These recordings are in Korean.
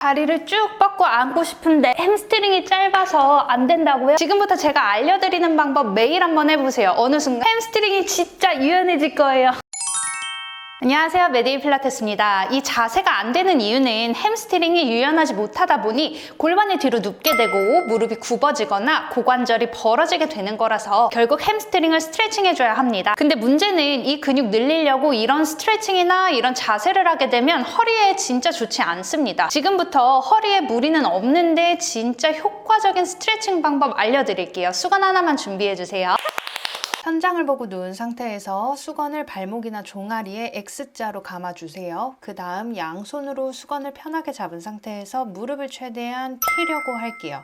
다리를 쭉 뻗고 앉고 싶은데 햄스트링이 짧아서 안 된다고요? 지금부터 제가 알려드리는 방법 매일 한번 해보세요. 어느 순간 햄스트링이 진짜 유연해질 거예요. 안녕하세요. 메데이 필라테스입니다. 이 자세가 안 되는 이유는 햄스트링이 유연하지 못하다 보니 골반이 뒤로 눕게 되고 무릎이 굽어지거나 고관절이 벌어지게 되는 거라서 결국 햄스트링을 스트레칭 해줘야 합니다. 근데 문제는 이 근육 늘리려고 이런 스트레칭이나 이런 자세를 하게 되면 허리에 진짜 좋지 않습니다. 지금부터 허리에 무리는 없는데 진짜 효과적인 스트레칭 방법 알려드릴게요. 수건 하나만 준비해주세요. 천장을 보고 누운 상태에서 수건을 발목이나 종아리에 X자로 감아주세요. 그 다음 양손으로 수건을 편하게 잡은 상태에서 무릎을 최대한 피려고 할게요.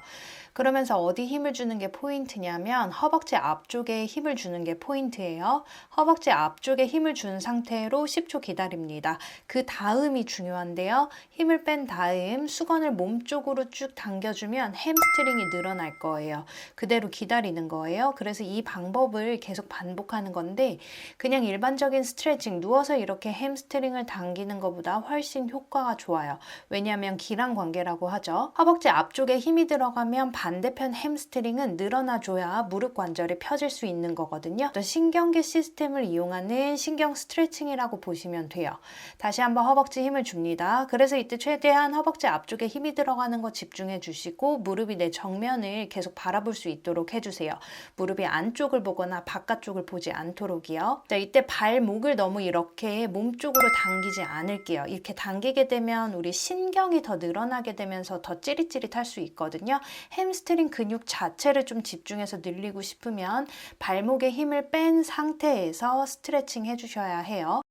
그러면서 어디 힘을 주는 게 포인트냐면 허벅지 앞쪽에 힘을 주는 게 포인트예요. 허벅지 앞쪽에 힘을 준 상태로 10초 기다립니다. 그 다음이 중요한데요. 힘을 뺀 다음 수건을 몸 쪽으로 쭉 당겨주면 햄스트링이 늘어날 거예요. 그대로 기다리는 거예요. 그래서 이 방법을 계속 반복하는 건데 그냥 일반적인 스트레칭 누워서 이렇게 햄스트링을 당기는 것보다 훨씬 효과가 좋아요. 왜냐하면 기랑 관계라고 하죠. 허벅지 앞쪽에 힘이 들어가면 반대편 햄스트링은 늘어나줘야 무릎 관절이 펴질 수 있는 거거든요. 또 신경계 시스템을 이용하는 신경 스트레칭이라고 보시면 돼요. 다시 한번 허벅지 힘을 줍니다. 그래서 이때 최대한 허벅지 앞쪽에 힘이 들어가는 거 집중해 주시고 무릎이 내 정면을 계속 바라볼 수 있도록 해주세요. 무릎이 안쪽을 보거나 바깥쪽을 보지 않도록이요. 자, 이때 발목을 너무 이렇게 몸 쪽으로 당기지 않을게요. 이렇게 당기게 되면 우리 신경이 더 늘어나게 되면서 더 찌릿찌릿할 수 있거든요. 햄스트링 근육 자체를 좀 집중해서 늘리고 싶으면 발목에 힘을 뺀 상태에서 스트레칭 해주셔야 해요.